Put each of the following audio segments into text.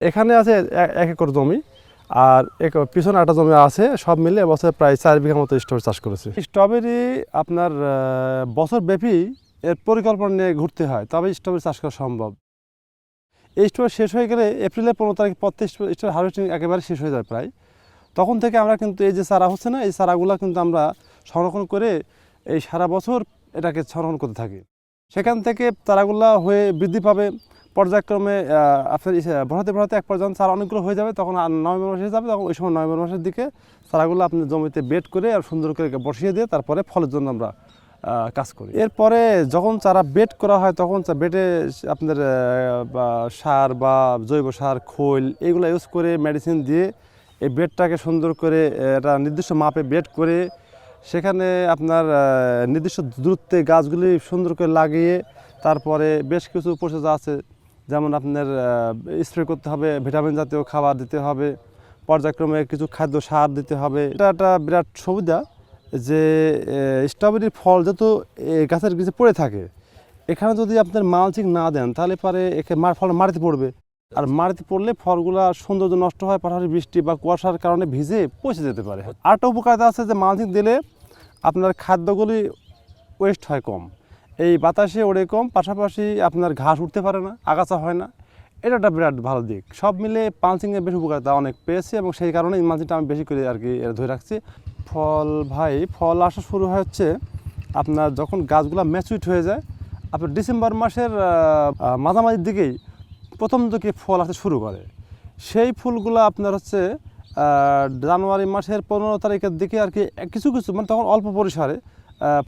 এখানে আছে এক একর জমি আর এক পিছনে একটা জমি আছে, সব মিলে এবছর প্রায় চার বিঘা মতো স্ট্রবেরি চাষ করেছে। স্ট্রবেরি আপনার বছর ব্যাপী এর পরিকল্পনা নিয়ে ঘুরতে হয় তবে স্ট্রবেরি চাষ করা সম্ভব। এই স্টোর শেষ হয়ে গেলে এপ্রিলের পনেরো তারিখ পর থেকে স্টোর হারভেস্টিং একেবারে শেষ হয়ে যায় প্রায়। তখন থেকে আমরা কিন্তু এই যে চারা হচ্ছে না, এই চারাগুলো কিন্তু আমরা সংরক্ষণ করে এই সারা বছর এটাকে সংরক্ষণ করতে থাকি। সেখান থেকে চারাগুলা হয়ে বৃদ্ধি পাবে। পর্যায়ক্রমে আপনার ভরাতে বাড়াতে এক পর্যন্ত চারা অনেকগুলো হয়ে যাবে, তখন আর নভেম্বর মাসে যাবে, তখন ওই সময় নভেম্বর মাসের দিকে চারাগুলো আপনি জমিতে বেড করে আর সুন্দর করে বসিয়ে দিয়ে তারপরে ফলের জন্য আমরা কাজ করি। এরপরে যখন চারা বেড করা হয়, তখন বেডে আপনার সার বা জৈব সার, খোল এগুলো ইউজ করে মেডিসিন দিয়ে এই বেডটাকে সুন্দর করে একটা নির্দিষ্ট মাপে বেড করে সেখানে আপনার নির্দিষ্ট দূরত্বে গাছগুলি সুন্দর করে লাগিয়ে তারপরে বেশ কিছু প্রসেস আছে যেমন আপনার স্প্রে করতে হবে ভিটামিন জাতীয় খাবার দিতে হবে, পর্যায়ক্রমে কিছু খাদ্য সার দিতে হবে। এটা একটা বিরাট সুবিধা যে স্ট্রবেরির ফল যত গাছের কিছু পড়ে থাকে, এখানে যদি আপনার মালচিং না দেন, তাহলে পরে একে মার ফল মাটিতে পড়বে। আর মাটিতে পড়লে ফলগুলা সৌন্দর্য নষ্ট হয় পাশাপাশি বৃষ্টি বা কুয়াশার কারণে ভিজে পচে যেতে পারে। আরেকটা উপকারিতা আছে যে মালচিং দিলে আপনার খাদ্যগুলি ওয়েস্ট হয় কম। এই বাতাসে ওড়ে কম পাশাপাশি আপনার ঘাস উঠতে পারে না, আগাছা হয় না। এটা একটা বিরাট ভালো দিক। সব মিলে পাঞ্চিংয়ের বেশি উপকারিতা অনেক পেয়েছি এবং সেই কারণে এই মালচিংটা আমি বেশি করে আর কি ধরে রাখছি। ফল ভাই, ফল আসা শুরু হচ্ছে আপনার যখন গাছগুলো ম্যাচুইট হয়ে যায়, আপনার ডিসেম্বর মাসের মাঝামাঝির দিকেই প্রথম দিকে ফল আসতে শুরু করে। সেই ফুলগুলো আপনার হচ্ছে জানুয়ারি মাসের পনেরো তারিখের দিকে আর কি কিছু কিছু মানে তখন অল্প পরিসরে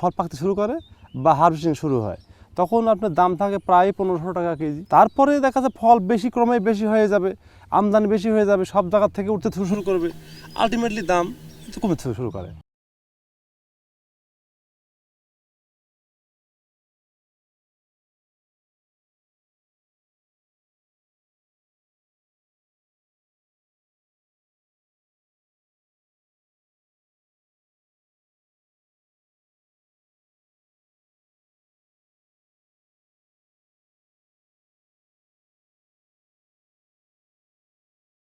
ফল পাকতে শুরু করে। বা হার্ভেস্টিং শুরু হয়। তখন আপনার দাম থাকে প্রায় পনেরোশো টাকা কেজি। তারপরে দেখা যায় ফল বেশি, ক্রমে বেশি হয়ে যাবে, আমদানি বেশি হয়ে যাবে, সব জায়গার থেকে উঠতে শুরু করবে। আলটিমেটলি দাম কমে শুরু করে।